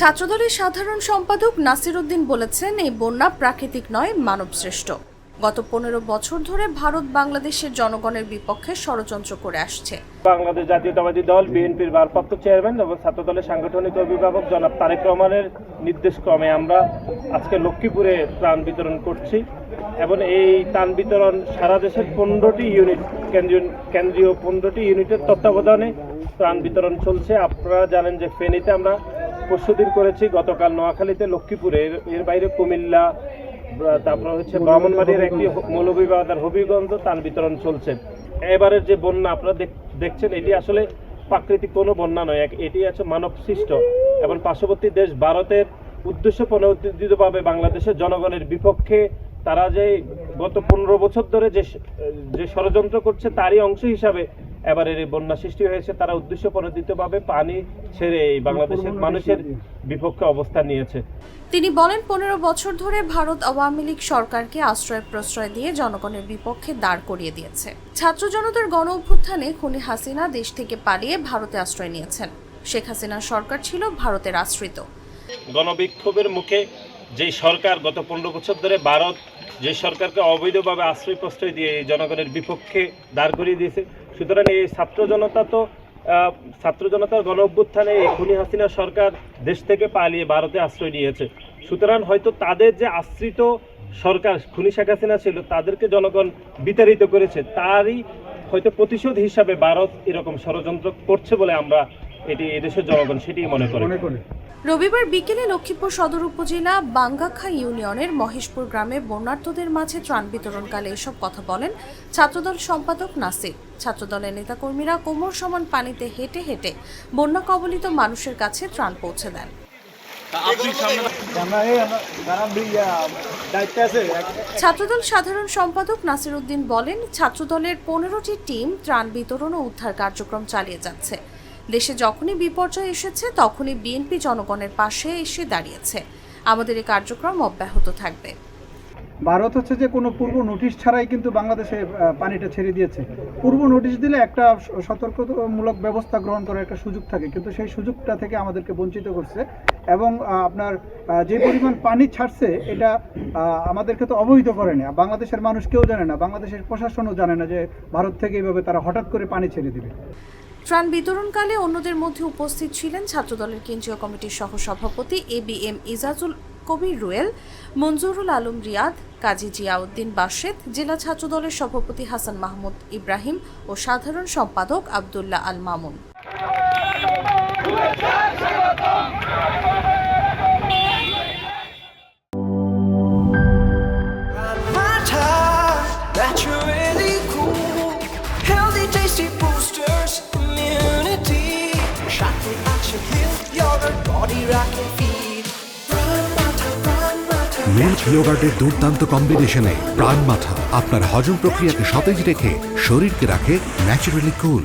ছাত্রদলের সাধারণ সম্পাদক নাসির উদ্দিন বলেছেন এই বন্যা প্রাকৃতিক নয় মানবসৃষ্ট। গত পনেরো বছর ধরে ভারত বাংলাদেশের জনগণের বিপক্ষে ষড়যন্ত্র করে আসছে। বাংলাদেশ জাতীয়তাবাদী দল, বিএনপির ভারপ্রাপ্ত চেয়ারম্যান এবং ছাত্র দলের সাংগঠনিক অভিভাবক জনাব তারেক রহমানের নির্দেশ ক্রমে আমরা আজকে লক্ষ্মীপুরে ত্রাণ বিতরণ করছি এবং এই ত্রাণ বিতরণ সারা দেশের পনেরোটি ইউনিট কেন্দ্রীয় কেন্দ্রীয় পনেরোটি ইউনিটের তত্ত্বাবধানে ত্রাণ বিতরণ চলছে। আপনারা জানেন যে ফেনীতে আমরা পরশুদিন করেছি, গতকাল নোয়াখালীতে লক্ষ্মীপুরে এর- বাইরে কুমিল্লা তারপর হচ্ছে ব্রাহ্মণবাড়ির একটি মৌলভীবাজার হবিগঞ্জ ত্রাণ বিতরণ চলছে। এবারের যে বন্যা, আপনারা দেখছেন, এটি আসলে প্রাকৃতিক কোনো বন্যা নয়, এক- এটি আছে মানব সৃষ্ট। এবং পার্শ্ববর্তী দেশ ভারতের উদ্দেশ্য প্রণোদিতভাবে বাংলাদেশের জনগণের বিপক্ষে তারা যে গত পনেরো বছর ধরে যে যে ষড়যন্ত্র করছে, তারই অংশ হিসাবে এবারের এই বন্যা সৃষ্টি হয়েছে তারা উদ্দেশ্য প্রণোদিতভাবে পানি ছেড়ে এই বাংলাদেশের মানুষের বিপক্ষে অবস্থান নিয়েছে। তিনি বলেন পনেরো বছর ধরে ভারত আওয়ামী লীগ সরকারকে আশ্রয় প্রশ্রয় দিয়ে জনগণের বিপক্ষে দাঁড় করিয়ে দিয়েছে। ছাত্র জনতার গণ অভ্যুত্থানে খুনি হাসিনা দেশ থেকে পালিয়ে ভারতে আশ্রয় নিয়েছেন। শেখ হাসিনার সরকার ছিল ভারতের আশ্রিত। গণবিক্ষোভের মুখে যেই সরকার গত পনেরো বছর ধরে ভারত যে সরকারকে অবৈধভাবে আশ্রয় প্রশ্রয় দিয়ে জনগণের বিপক্ষে দাঁড় করিয়ে দিয়েছে সুতরাং এই ছাত্র জনতা তো ছাত্র জনতার গণ অভ্যুত্থানে খুনি হাসিনা সরকার দেশ থেকে পালিয়ে ভারতে আশ্রয় নিয়েছে। সুতরাং হয়তো তাদের যে আশ্রিত সরকার খুনি শেখ হাসিনা ছিল, তাদেরকে জনগণ বিতাড়িত করেছে, তারই হয়তো প্রতিশোধ হিসাবে ভারত এরকম ষড়যন্ত্র করছে বলে আমরা এটি এদেশের জনগণ সেটি মনে করে। রবিবার বিকেলে লক্ষ্মীপুর সদর উপজেলা বাঙ্গাখা ইউনিয়নের মহেশপুর গ্রামে বন্যার্থদের মাঝে ত্রাণ বিতরণকালে এসব কথা বলেন ছাত্রদল সম্পাদক নাসির। ছাত্রদলের নেতাকর্মীরা কোমর সমান পানিতে হেঁটে হেঁটে বন্যা কবলিত মানুষের কাছে ত্রাণ পৌঁছে দেন। ছাত্রদল সাধারণ সম্পাদক নাসির উদ্দিন বলেন ছাত্রদলের পনেরোটি টিম ত্রাণ বিতরণ ও উদ্ধার কার্যক্রম চালিয়ে যাচ্ছে। দেশে যখনই বিপর্যয় এসেছে, তখনই বিএনপি জনগণের পাশে এসে দাঁড়িয়েছে। আমাদের এই কার্যক্রম অব্যাহত থাকবে। ভারত হচ্ছে যে কোনো পূর্ব নোটিশ ছাড়াই কিন্তু বাংলাদেশে পানিটা ছেড়ে দিয়েছে। পূর্ব নোটিশ দিলে একটা সতর্কতামূলক ব্যবস্থা গ্রহণ করার একটা সুযোগ থাকে, কিন্তু সেই সুযোগটা থেকে আমাদেরকে বঞ্চিত করছে এবং আপনার যে পরিমাণ পানি ছাড়ছে, এটা আমাদেরকে তো অবহিত করে না। বাংলাদেশের মানুষ কেউ জানে না, বাংলাদেশের প্রশাসনও জানে না যে ভারত থেকে এইভাবে তারা হঠাৎ করে পানি ছেড়ে দিবে। ত্রাণ বিতরণকালে অন্যদের মধ্যে উপস্থিত ছিলেন ছাত্রদলের কেন্দ্রীয় কমিটির সহ সভাপতি A B M Ejajul Kabir Ruel Manjurul Alam Riyad, Kazi Ziauddin Bashed জেলা ছাত্রদলের সভাপতি হাসান মাহমুদ ইব্রাহিম ও সাধারণ সম্পাদক আবদুল্লাহ আল মামুন। মিল্ক ইয়োগার্টের দুর্দান্ত কম্বিনেশনে প্রাণ মাথা। আপনার হজম প্রক্রিয়াকে সতেজ রেখে, শরীরকে রাখে ন্যাচুরালি কুল